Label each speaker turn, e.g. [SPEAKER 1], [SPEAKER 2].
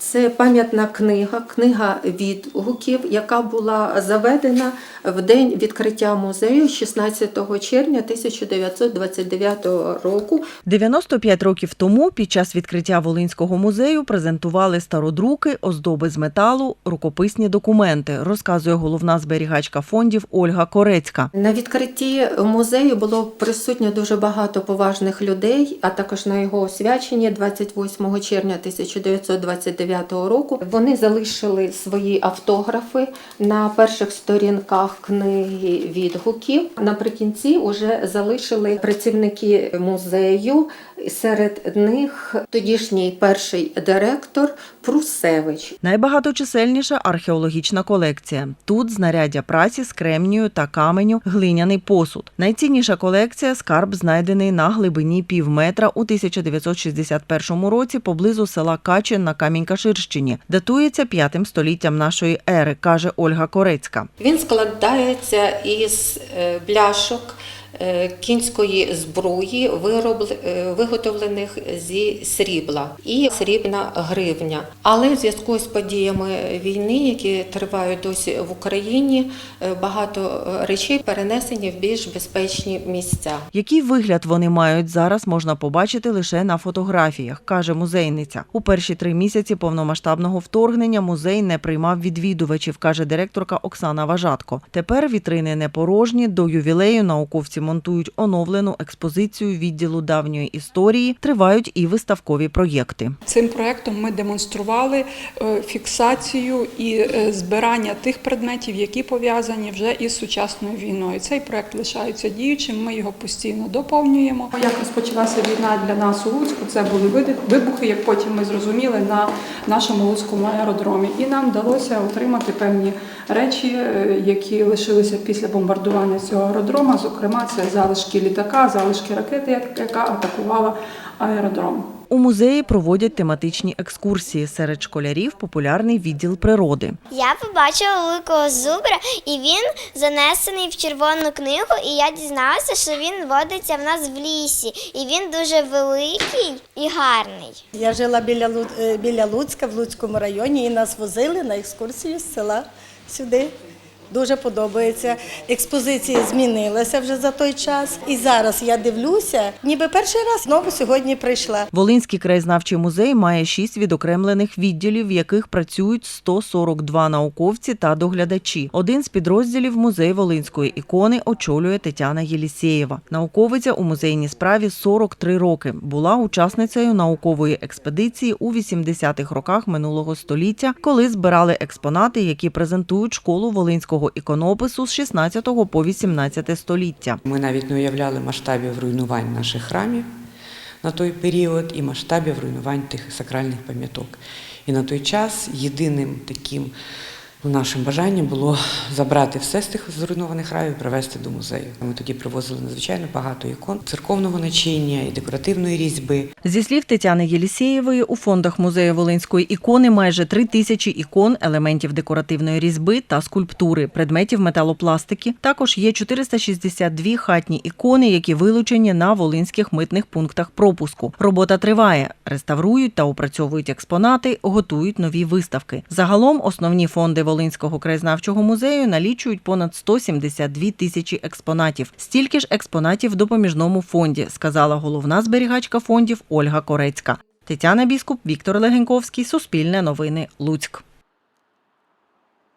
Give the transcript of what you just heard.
[SPEAKER 1] Це пам'ятна книга, книга відгуків, яка була заведена в день відкриття музею 16 червня 1929 року.
[SPEAKER 2] 95 років тому під час відкриття Волинського музею презентували стародруки, оздоби з металу, рукописні документи, розказує головна зберігачка фондів Ольга Корецька.
[SPEAKER 1] На відкритті музею було присутньо дуже багато поважних людей, а також на його освяченні 28 червня 1929 року. Вони залишили свої автографи на перших сторінках книги відгуків. Наприкінці вже залишили працівники музею. Серед них тодішній перший директор Прусевич.
[SPEAKER 2] Найбагаточисельніша археологічна колекція. Тут знаряддя праці з кремнію та каменю, глиняний посуд. Найцінніша колекція скарб знайдений на глибині пів метра у 1961 році поблизу села Качин на Камінь-Каширщині. Датується п'ятим століттям нашої ери, каже Ольга Корецька.
[SPEAKER 1] Він складається із е, бляшок кінської збруї, виробл- е, виготовлених зі срібла і срібна гривня. Але в зв'язку з подіями війни, які тривають досі в Україні, е, багато е, речей перенесені в більш безпечні місця.
[SPEAKER 2] Який вигляд вони мають зараз, можна побачити лише на фотографіях, каже музейниця. У перші три місяці повномасштабного вторгнення музей не приймав відвідувачів, каже директорка Оксана Важатко. Тепер вітрини не порожні. До ювілею науковці монтують оновлену експозицію відділу давньої історії. Тривають і виставкові проєкти.
[SPEAKER 3] Цим проектом ми демонстрували е, фіксацію і е, збирання тих предметів, які пов'язані вже із сучасною війною. Цей проект лишається діючим. Ми його постійно доповнюємо. Як розпочалася війна для нас у Луцьку, це були вибухи, як потім ми зрозуміли на нашому Луцькому аеродромі. І нам вдалося отримати певні речі, е, які лишилися після бомбардування цього аеродрома. Зокрема, це залишки літака, залишки ракети, яка атакувала аеродром.
[SPEAKER 2] У музеї проводять тематичні екскурсії. Серед школярів популярний відділ природи.
[SPEAKER 4] Я побачила великого зубра, і він занесений в червону книгу, і я дізналася, що він водиться в нас в лісі. І він дуже великий і гарний.
[SPEAKER 5] Я жила біля, Лу- е, біля Луцька в Луцькому районі і нас возили на екскурсію з села сюди. Дуже подобається. Експозиція змінилася вже за той час. І зараз я дивлюся, ніби перший раз знову сьогодні прийшла.
[SPEAKER 2] Волинський краєзнавчий музей має шість відокремлених відділів, в яких працюють 142 науковці та доглядачі. Один з підрозділів музей Волинської ікони очолює Тетяна Єлісєєва. Науковиця у музейній справі 43 роки. Була учасницею наукової експедиції у 80-х роках минулого століття, коли збирали експонати, які презентують школу волинського іконопису з 16 по 18 століття.
[SPEAKER 6] Ми навіть не уявляли масштабів руйнувань наших храмів на той період і масштабів руйнувань тих сакральних пам'яток. І на той час єдиним таким нашим бажанням було забрати все з тих зруйнованих храмів і привезти до музею. Ми тоді привозили надзвичайно багато ікон церковного начиння і декоративної різьби.
[SPEAKER 2] Зі слів Тетяни Єлісєєвої, у фондах музею Волинської ікони майже три тисячі ікон, елементів декоративної різьби та скульптури, предметів металопластики. Також є 462 хатні ікони, які вилучені на волинських митних пунктах пропуску. Робота триває. Реставрують та опрацьовують експонати, готують нові виставки. Загалом основні фонди Волинського краєзнавчого музею налічують понад 172 тисячі експонатів. Стільки ж експонатів в допоміжному фонді, сказала головна зберігачка фондів Ольга Корецька. Тетяна Біскуп, Віктор Легеньковський, Суспільне новини, Луцьк.